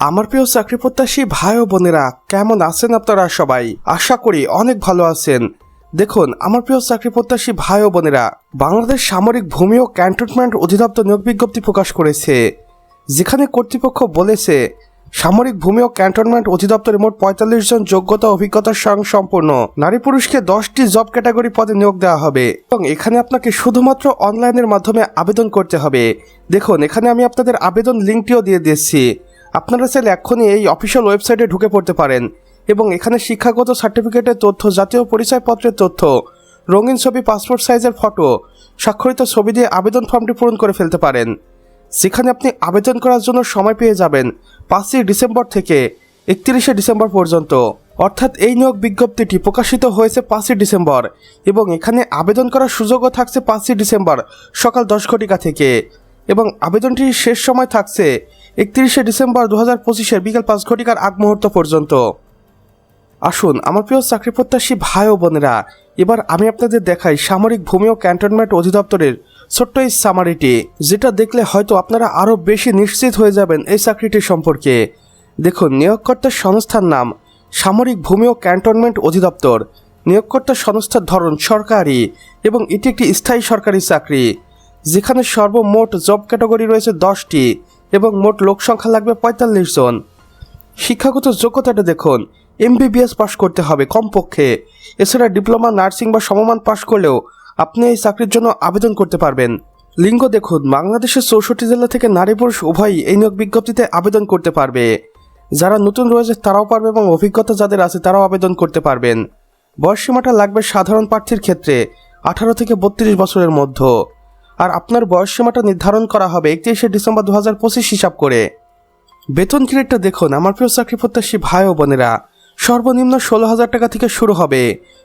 আমার প্রিয় চাকরি প্রত্যাশী ভাই ও বোনেরা, কেমন আছেন আপনারা সবাই? আশা করি অনেক ভালো আছেন। দেখুন, আমার প্রিয় চাকরি প্রত্যাশী ভাই ও বোনেরা, বাংলাদেশ সামরিক ভূমি ও ক্যান্টনমেন্ট অধিদপ্তর নিয়োগ বিজ্ঞপ্তি প্রকাশ করেছে। যেখানে কর্তৃপক্ষ বলেছে, সামরিক ভূমি ও ক্যান্টনমেন্ট অধিদপ্তরে মোট পঁয়তাল্লিশ জন যোগ্যতা অভিজ্ঞতার সঙ্গে সম্পূর্ণ নারী পুরুষকে দশটি জব ক্যাটাগরি পদে নিয়োগ দেওয়া হবে। এবং এখানে আপনাকে শুধুমাত্র অনলাইনের মাধ্যমে আবেদন করতে হবে। দেখুন, এখানে আমি আপনাদের আবেদন লিঙ্কটিও দিয়ে দিচ্ছি আপনারা চাইলে এক্ষুনি এই অফিসিয়াল ওয়েবসাইটে ঢুকে পড়তে পারেন এবং এখানে শিক্ষাগত সার্টিফিকেটের তথ্য, জাতীয় পরিচয়পত্রের তথ্য, রঙিন ছবি পাসপোর্ট সাইজের ফটো স্বাক্ষরিত ছবি দিয়ে আবেদন ফর্মটি পূরণ করে ফেলতে পারেন। সেখানে আপনি আবেদন করার জন্য সময় পেয়ে যাবেন পাঁচই ডিসেম্বর থেকে একত্রিশে ডিসেম্বর পর্যন্ত। অর্থাৎ এই নিয়োগ বিজ্ঞপ্তিটি প্রকাশিত হয়েছে পাঁচই ডিসেম্বর এবং এখানে আবেদন করার সুযোগও থাকছে পাঁচই ডিসেম্বর সকাল দশ ঘটিকা থেকে এবং আবেদনটির শেষ সময় থাকছে একত্রিশে ডিসেম্বর দু হাজার পঁচিশের বিকেল পাঁচ ঘটিকার আগ মুহূর্ত পর্যন্ত। আসুন, আমার প্রিয় চাকরি প্রত্যাশী ভাই ও বোনেরা, এবার আমি আপনাদের দেখাই সামরিক ভূমি ও ক্যান্টনমেন্ট অধিদপ্তরের ছোট্ট এই সামারিটি যেটা দেখলে হয়তো আপনারা আরও বেশি নিশ্চিত হয়ে যাবেন এই চাকরিটি সম্পর্কে। দেখুন, নিয়োগকর্তার সংস্থার নাম সামরিক ভূমি ও ক্যান্টনমেন্ট অধিদপ্তর। নিয়োগকর্তার সংস্থার ধরন সরকারি এবং এটি একটি স্থায়ী সরকারি চাকরি, যেখানে সর্বমোট জব ক্যাটাগরি রয়েছে দশটি। এবং মোট লোক সংখ্যা লাগবে পঁয়তাল্লিশ জন। শিক্ষাগত যোগ্যতাটা দেখুন এমবিবিএস পাশ করতে হবে কমপক্ষে। এছাড়া ডিপ্লোমা, নার্সিং বা সমমান পাশ করলেও আপনি এই চাকরির জন্য আবেদন করতে পারবেন। লিঙ্গ দেখুন, বাংলাদেশের চৌষট্টি জেলা থেকে নারী পুরুষ উভয়ই এই নিয়োগ বিজ্ঞপ্তিতে আবেদন করতে পারবে। যারা নতুন রয়েছে তারাও পারবে এবং অভিজ্ঞতা যাদের আছে তারাও আবেদন করতে পারবেন। বয়সসীমাটা লাগবে সাধারণ প্রার্থীর ক্ষেত্রে আঠারো থেকে বত্রিশ বছরের মধ্যে। আর আপনার বয়স সীমাটা নির্ধারণ করা হবে একত্রিশে ডিসেম্বর দু হাজার পঁচিশ হিসাব করে। বেতন গ্রেডটা দেখুন, আমার প্রিয় চাকরি প্রত্যাশী ভাই ও বোনেরা। সর্বনিম্ন ষোলো হাজার টাকা থেকে শুরু হবে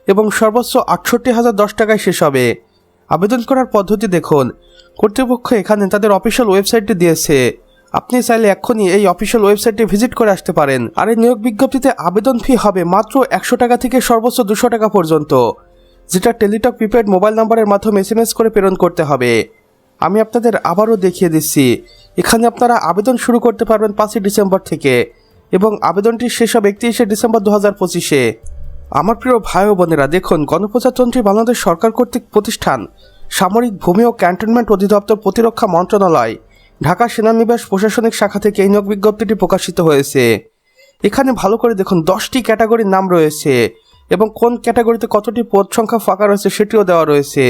এবং সর্বোচ্চ আটষট্টি হাজার দশ টাকায় শেষ হবে। আবেদন করার পদ্ধতি দেখুন। কর্তৃপক্ষ এখানে তাদের অফিসিয়াল ওয়েবসাইটটি দিয়েছে। আপনি চাইলে এক্ষুনি এই অফিসিয়াল ওয়েবসাইটে ভিজিট করে আসতে পারেন। আর এই নিয়োগ বিজ্ঞপ্তিতে আবেদন ফি হবে মাত্র একশো টাকা থেকে সর্বোচ্চ দুশো টাকা পর্যন্ত। যেটা টেলিটক প্রিপেড মোবাইল নাম্বারের মাধ্যমে এস করে প্রেরণ করতে হবে। আমি আপনাদের আবারও দেখিয়ে দিচ্ছি, এখানে আপনারা আবেদন শুরু করতে পারবেন পাঁচই ডিসেম্বর থেকে এবং আবেদনটি শেষ হবে একত্রিশে ডিসেম্বর দু হাজার পঁচিশে। আমার প্রিয় ভাই ও বোনেরা, দেখুন, গণপ্রজাতন্ত্রী বাংলাদেশ সরকার কর্তৃক প্রতিষ্ঠান সামরিক ভূমি ও ক্যান্টনমেন্ট অধিদপ্তর প্রতিরক্ষা মন্ত্রণালয়, ঢাকা সেনানিবাস প্রশাসনিক শাখা থেকে এই নিয়োগ বিজ্ঞপ্তিটি প্রকাশিত হয়েছে। এখানে ভালো করে দেখুন, দশটি ক্যাটাগরির নাম রয়েছে। এবং কোন ক্যাটাগরিতে কতটি পদ সংখ্যা ফাঁকা রয়েছে সেটিও দেওয়া রয়েছে।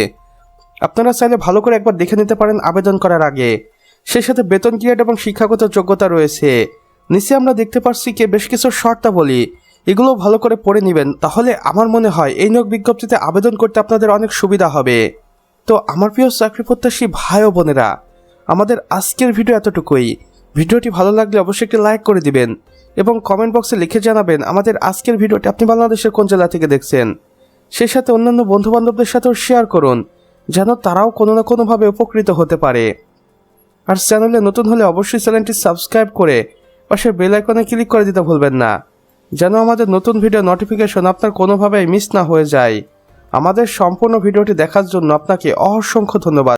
আপনারা চাইলে ভালো করে একবার দেখে নিতে পারেন আবেদন করার আগে। সেই সাথে বেতন গ্রেড এবং শিক্ষাগত যোগ্যতা রয়েছে। নিচে আমরা দেখতে পাচ্ছি কি বেশ কিছু শর্তাবলী। এগুলো ভালো করে পড়ে নেবেন, তাহলে আমার মনে হয় এই নিয়োগ বিজ্ঞপ্তিতে আবেদন করতে আপনাদের অনেক সুবিধা হবে। তো আমার প্রিয় চাকরি প্রত্যাশী ভাই ও বোনেরা, আমাদের আজকের ভিডিও এতটুকুই। ভিডিওটি ভালো লাগলে অবশ্যই একটি লাইক করে দিবেন এবং কমেন্ট বক্সে লিখে জানাবেন আমাদের আজকের ভিডিওটি আপনি বাংলাদেশের কোন জেলা থেকে দেখছেন। সেই সাথে অন্যান্য বন্ধু বান্ধবদের সাথেও শেয়ার করুন, যেন তারাও কোনো না কোনোভাবে উপকৃত হতে পারে। আর চ্যানেলে নতুন হলে অবশ্যই চ্যানেলটি সাবস্ক্রাইব করে পাশে বেল আইকনে ক্লিক করে দিতে ভুলবেন না, যেন আমাদের নতুন ভিডিও নোটিফিকেশন আপনার কোনোভাবেই মিস না হয়ে যায়। আমাদের সম্পূর্ণ ভিডিওটি দেখার জন্য আপনাকে অসংখ্য ধন্যবাদ।